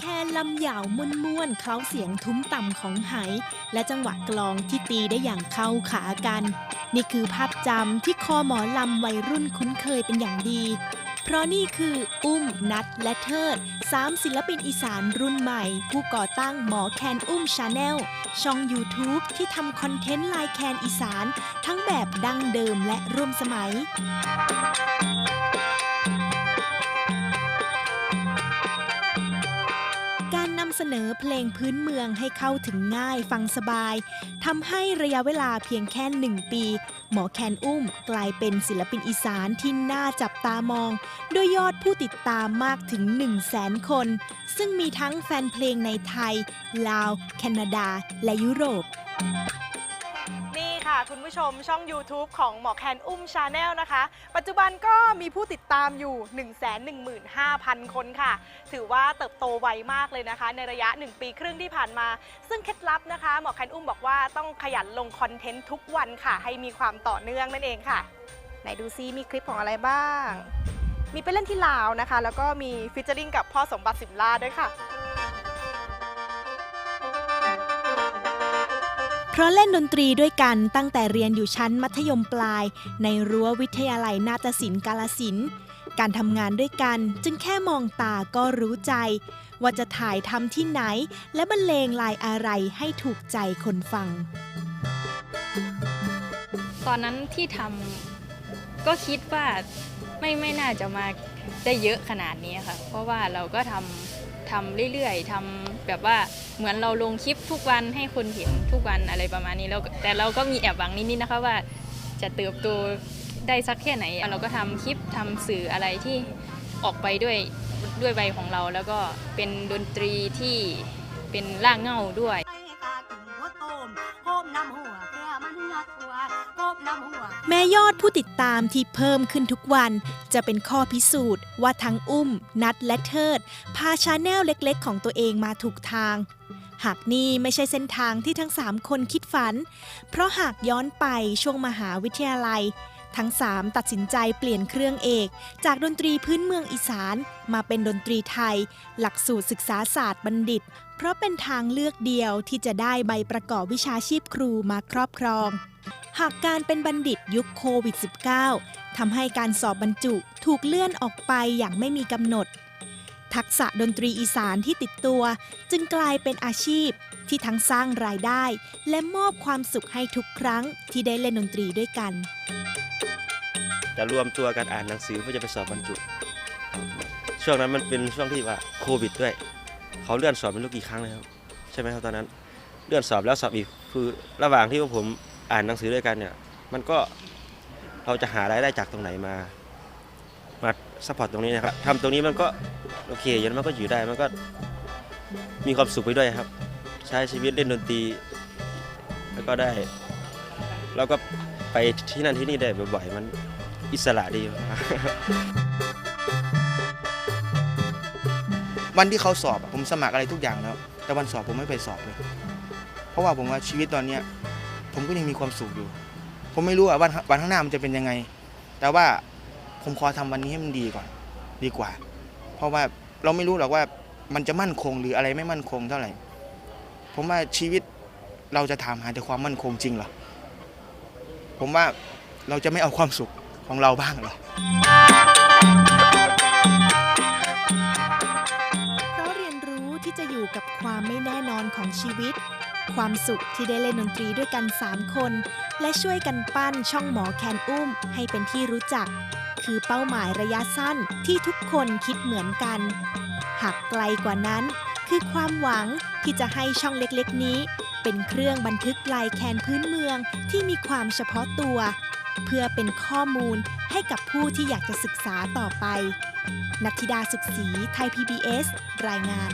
แค่ลำยาวม่วนๆเคล้าเสียงทุ้มต่ำของไห และจังหวะกลองที่ตีได้อย่างเข้าขากัน นี่คือภาพจำที่คอหมอลำวัยรุ่นคุ้นเคยเป็นอย่างดี เพราะนี่คืออุ้มนัดและเทิดสามศิลปินอีสานรุ่นใหม่ ผู้ก่อตั้งหมอแคนอุ้มชาแนลช่อง YouTube ที่ทำคอนเทนต์ลายแคนอีสาน ทั้งแบบดั้งเดิมและร่วมสมัย นำเสนอเพลงพื้นเมืองให้เข้าถึงง่ายฟังสบายทำให้ระยะเวลาเพียงแค่หนึ่งปี หมอแคนอุ้มกลายเป็นศิลปินอีสานที่น่าจับตามอง โดยยอดผู้ติดตามมากถึง 1 0 0 0 0แสนคน ซึ่งมีทั้งแฟนเพลงในไทย ลาว แคนาดา และยุโรป ค่ะ คุณผู้ชมช่อง YouTube ของหมอแคนอุ้มชาแนลนะคะ ปัจจุบันก็มีผู้ติดตามอยู่ 115,000 คนค่ะ ถือว่าเติบโตไวมากเลยนะคะ ในระยะ 1 ปีครึ่งที่ผ่านมา ซึ่งเคล็ดลับนะคะ หมอแคนอุ้มบอกว่าต้องขยันลงคอนเทนต์ทุกวันค่ะ ให้มีความต่อเนื่องนั่นเองค่ะ ไหนดูซิมีคลิปของอะไรบ้าง มีไปเล่นที่ลาวนะคะ แล้วก็มีฟิชเจอริงกับพ่อสมบัติสิมลาด้วยค่ะ เพราะเล่นดนตรีด้วยกันตั้งแต่เรียนอยู่ชั้นมัธยมปลาย ในรั้ววิทยาลัยนาฏศิลป์กาลสินการทำงานด้วยกันจึงแค่มองตาก็รู้ใจ ว่าจะถ่ายทำที่ไหน และบรรเลงลายอะไรให้ถูกใจคนฟัง ตอนนั้นที่ทำก็คิดว่าไม่ไม่น่าจะมาได้เยอะขนาดนี้ค่ะ เพราะว่าเราก็ทำ ทำเรื่อยๆทำแบบว่าเหมือนเราลงคลิปทุกวันให้คนเห็นทุกวันอะไรประมาณนี้แล้วแต่เราก็มีแอบหวังนิดๆนะคะว่า จะเติบโตได้สักแค่ไหน เราก็ทำคลิปทำสื่ออะไรที่ออกไปด้วยด้วยใบของเรา แล้วก็เป็นดนตรีที่เป็นร่างเง่าด้วย แม้ยอดผู้ติดตามที่เพิ่มขึ้นทุกวัน จะเป็นข้อพิสูจน์ว่าทั้งอุ้ม นัดและเทิด พาชาแนลเล็กๆ ของตัวเองมาถูกทาง หากนี่ไม่ใช่เส้นทางที่ทั้ง3คนคิดฝัน เพราะหากย้อนไปช่วงมหาวิทยาลัย ทั้ง3ตัดสินใจเปลี่ยนเครื่องเอก จากดนตรีพื้นเมืองอีสาน มาเป็นดนตรีไทย หลักสูตรศึกษาศาสตร์บัณฑิต เพราะเป็นทางเลือกเดียวที่จะได้ใบประกอบวิชาชีพครูมาครอบครอง หากการเป็นบัณฑิตยุคโควิด -19 ทำให้การสอบบรรจุถูกเลื่อนออกไปอย่างไม่มีกำหนด ทักษะดนตรีอีสานที่ติดตัว จึงกลายเป็นอาชีพที่ทั้งสร้างรายได้ และมอบความสุขให้ทุกครั้งที่ได้เล่นดนตรีด้วยกัน จะรวมตัวกันอ่านหนังสือเพื่อจะไปสอบบรรจุ ช่วงนั้นมันเป็นช่วงที่ว่าโควิดด้วย เขาเลื่อนสอบไม่รู้กี่ครั้งเลยครับใช่ไหมครับตอนนั้น เลื่อนสอบแล้วสอบอีกคือระหว่างที่ผม อ่านหนังสือด้วยกันเนี่ย มันก็เราจะหารายได้จากตรงไหนมา มาซัพพอร์ตตรงนี้นะครับทำตรงนี้มันก็โอเคอย่างนั้นมันก็อยู่ได้มันก็มีความสุขไปด้วยครับ ใช้ชีวิตเล่นดนตรี แล้วก็ได้ แล้วก็ไปที่นั่นที่นี่ได้บ่อยๆมันอิสระดี วันที่เขาสอบอะผมสมัครอะไรทุกอย่างแล้ว แต่วันสอบผมไม่ไปสอบเลย เพราะว่าผมว่าชีวิตตอนเนี้ย ผมก็ยังมีความสุขอยู่ ผมไม่รู้ว่าวันวันข้างหน้ามันจะเป็นยังไง แต่ว่าผมขอทำวันนี้ให้มันดีก่อน ดีกว่า เพราะว่าเราไม่รู้หรอกว่ามันจะมั่นคงหรืออะไรไม่มั่นคงเท่าไหร่ ผมว่าชีวิตเราจะถามหาแต่ความมั่นคงจริงเหรอ ผมว่าเราจะไม่เอาความสุขของเราบ้างเหรอเพราะเรียนรู้ที่จะอยู่กับความไม่แน่นอนของชีวิต ความสุขที่ได้เล่นดนตรีด้วยกัน 3 คน และช่วยกันปั้นช่องหมอแคนอุ้มให้เป็นที่รู้จัก คือเป้าหมายระยะสั้นที่ทุกคนคิดเหมือนกัน หากไกลกว่านั้น คือความหวังที่จะให้ช่องเล็กๆนี้ เป็นเครื่องบันทึกลายแคนพื้นเมืองที่มีความเฉพาะตัว เพื่อเป็นข้อมูลให้กับผู้ที่อยากจะศึกษาต่อไป นัทธิดาสุขศรีไทย PBS รายงาน